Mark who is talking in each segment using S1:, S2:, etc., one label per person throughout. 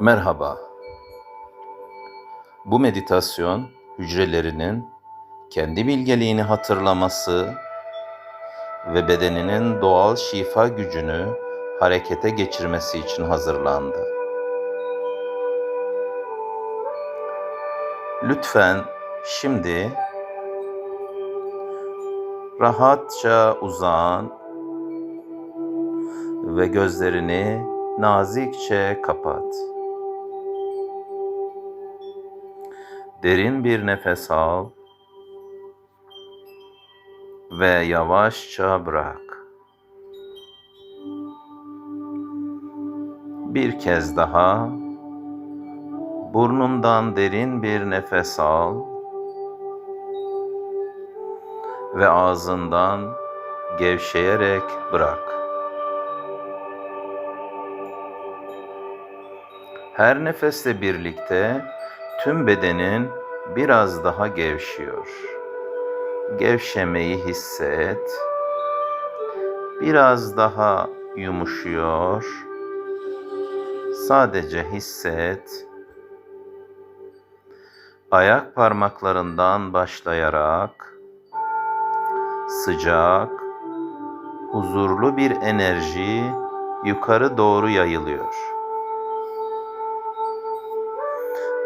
S1: Merhaba. Bu meditasyon hücrelerinin kendi bilgeliğini hatırlaması ve bedeninin doğal şifa gücünü harekete geçirmesi için hazırlandı. Lütfen şimdi rahatça uzan ve gözlerini nazikçe kapat. Derin bir nefes al ve yavaşça bırak. Bir kez daha burnundan derin bir nefes al ve ağzından gevşeyerek bırak. Her nefesle birlikte tüm bedenin biraz daha gevşiyor. Gevşemeyi hisset. Biraz daha yumuşuyor. Sadece hisset. Ayak parmaklarından başlayarak sıcak, huzurlu bir enerji yukarı doğru yayılıyor.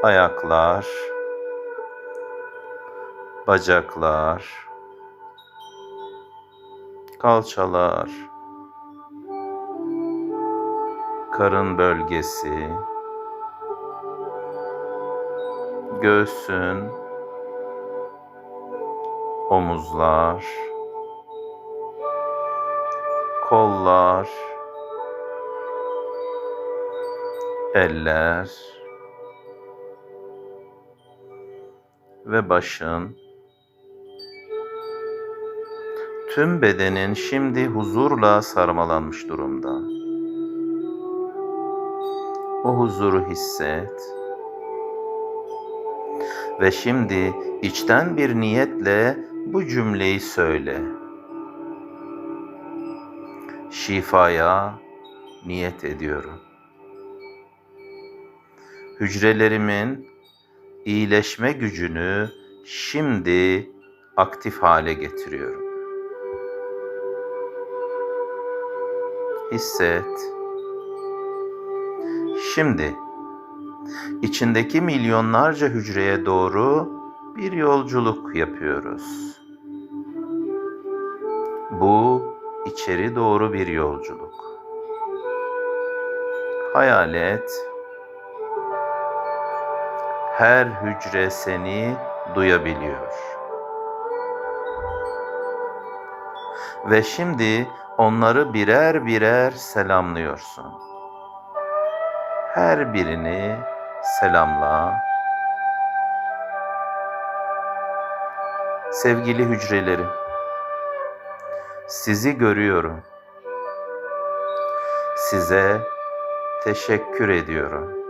S1: Ayaklar, bacaklar, kalçalar, karın bölgesi, göğsün, omuzlar, kollar, eller ve başın tüm bedenin şimdi huzurla sarmalanmış durumda. O huzuru hisset. Ve şimdi içten bir niyetle bu cümleyi söyle. Şifaya niyet ediyorum. Hücrelerimin iyileşme gücünü şimdi aktif hale getiriyorum. Hisset. Şimdi içindeki milyonlarca hücreye doğru bir yolculuk yapıyoruz. Bu içeri doğru bir yolculuk. Hayal et. Her hücre seni duyabiliyor. Ve şimdi onları birer birer selamlıyorsun. Her birini selamla. Sevgili hücrelerim, sizi görüyorum. Size teşekkür ediyorum.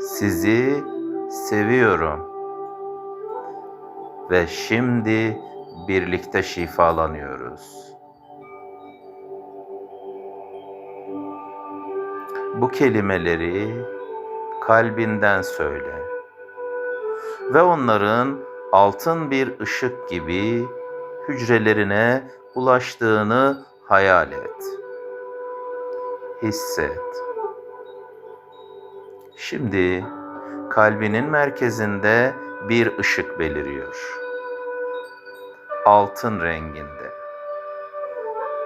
S1: Sizi seviyorum. Ve şimdi birlikte şifalanıyoruz. Bu kelimeleri kalbinden söyle. Ve onların altın bir ışık gibi hücrelerine ulaştığını hayal et. Hisset. Şimdi kalbinin merkezinde bir ışık beliriyor. Altın renginde.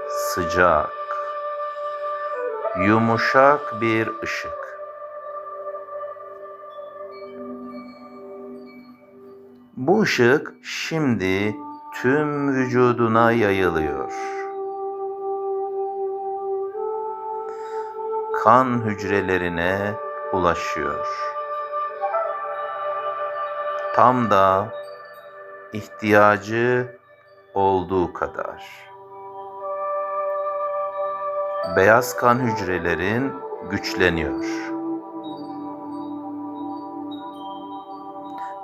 S1: Sıcak, yumuşak bir ışık. Bu ışık şimdi tüm vücuduna yayılıyor. Kan hücrelerine ulaşıyor. Tam da ihtiyacı olduğu kadar. Beyaz kan hücrelerin güçleniyor.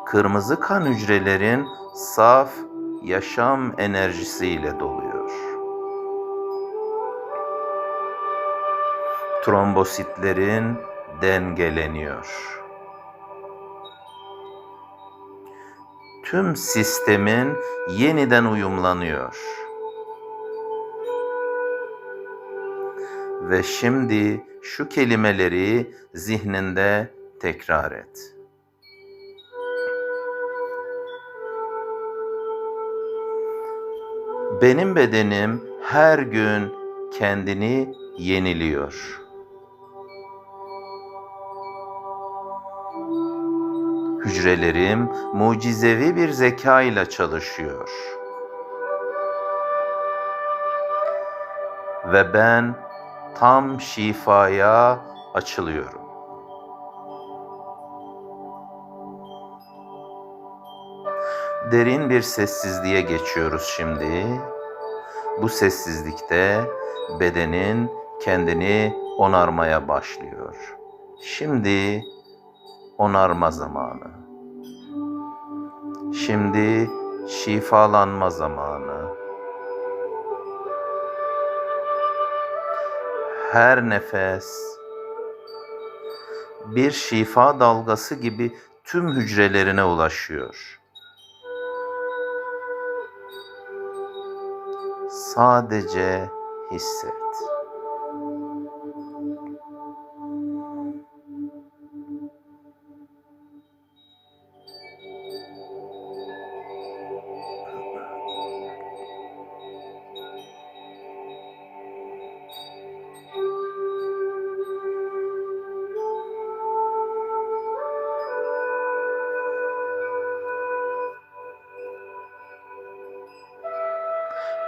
S1: Kırmızı kan hücrelerin saf yaşam enerjisiyle doluyor. Trombositlerin dengeleniyor. Tüm sistemin yeniden uyumlanıyor. Ve şimdi şu kelimeleri zihninde tekrar et. Benim bedenim her gün kendini yeniliyor. Hücrelerim mucizevi bir zeka ile çalışıyor. Ve ben tam şifaya açılıyorum. Derin bir sessizliğe geçiyoruz şimdi. Bu sessizlikte bedenin kendini onarmaya başlıyor. Şimdi onarma zamanı. Şimdi şifalanma zamanı. Her nefes bir şifa dalgası gibi tüm hücrelerine ulaşıyor. Sadece hisset.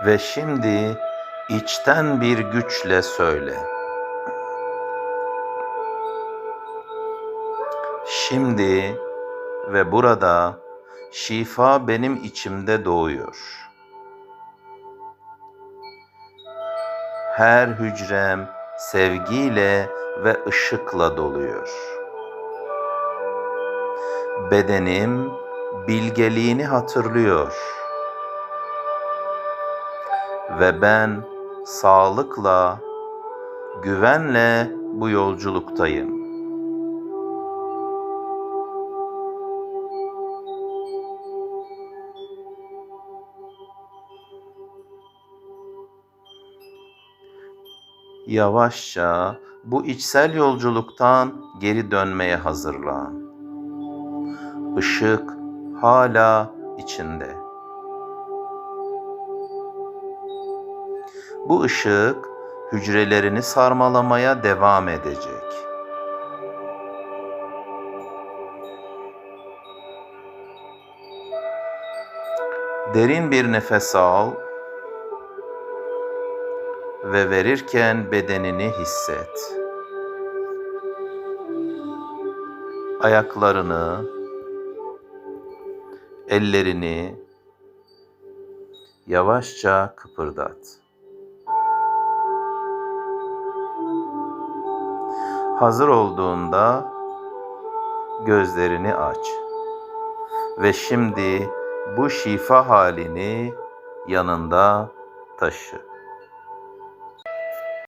S1: Ve şimdi içten bir güçle söyle. Şimdi ve burada şifa benim içimde doğuyor. Her hücrem sevgiyle ve ışıkla doluyor. Bedenim bilgeliğini hatırlıyor ve ben sağlıkla, güvenle bu yolculuktayım. Yavaşça bu içsel yolculuktan geri dönmeye hazırlan. Işık hala içinde. Bu ışık hücrelerini sarmalamaya devam edecek. Derin bir nefes al ve verirken bedenini hisset. Ayaklarını, ellerini yavaşça kıpırdat. Hazır olduğunda gözlerini aç. Ve şimdi bu şifa halini yanında taşı.